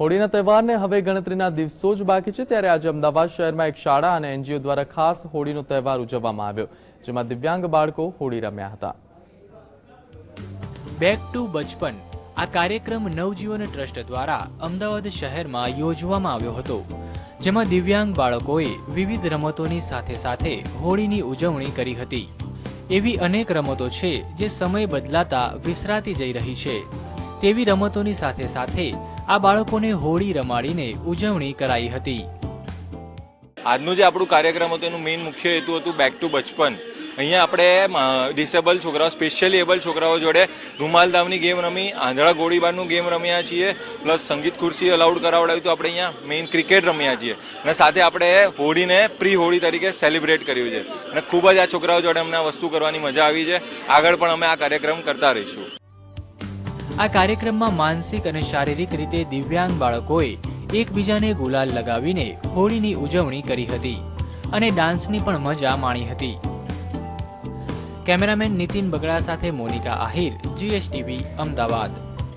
હોળીના તહેવારને હવે ગણતરીના દિવસો જ બાકી છે, ત્યારે આજે અમદાવાદ શહેરમાં એક શાળા અને એનજીઓ દ્વારા ખાસ હોળીનો તહેવાર ઉજવવામાં આવ્યો, જેમાં દિવ્યાંગ બાળકો હોળી રમ્યા હતા. બેક ટુ બચપન. આ કાર્યક્રમ નવજીવન ટ્રસ્ટ દ્વારા અમદાવાદ શહેરમાં યોજવામાં આવ્યો હતો, જેમાં દિવ્યાંગ બાળકોએ વિવિધ રમતોની સાથે સાથે હોળીની ઉજવણી કરી હતી. એવી અનેક રમતો છે, જે સમય બદલાતા વિસરાતી જઈ રહી છે. તેવી રમતોની સાથે સાથે આ બાળકોને હોળી રમાડીને ઉજવણી કરાઈ હતી. આજનું જે આપણું કાર્યક્રમ હતું, એનું મેઇન મુખ્ય હેતુ હતું બેક ટુ બચપન. અહીંયા આપણે ડિસેબલ છોકરાઓ સ્પેશિયલી એબલ છોકરાઓ જોડે રૂમાલ ગેમ રમી, આંધળા ગોળીબારનું ગેમ રમ્યા છીએ પ્લસ સંગીત ખુરશી અલાઉડ કરાવડાવ્યું તો આપણે અહીંયા મેઇન ક્રિકેટ રમ્યા છીએ. અને સાથે આપણે હોળીને પ્રી હોળી તરીકે સેલિબ્રેટ કર્યું છે. અને ખૂબ જ આ છોકરાઓ જોડે અમને વસ્તુ કરવાની મજા આવી છે. આગળ પણ અમે આ કાર્યક્રમ કરતા રહીશું. આ કાર્યક્રમમાં માનસિક અને શારીરિક રીતે દિવ્યાંગ બાળકોએ એકબીજાને ગુલાલ લગાવીને હોળીની ઉજવણી કરી હતી અને ડાન્સની પણ મજા માણી હતી. કેમેરામેન નીતિન બગડા સાથે મોનિકા આહિર, જીએસટીવી, અમદાવાદ.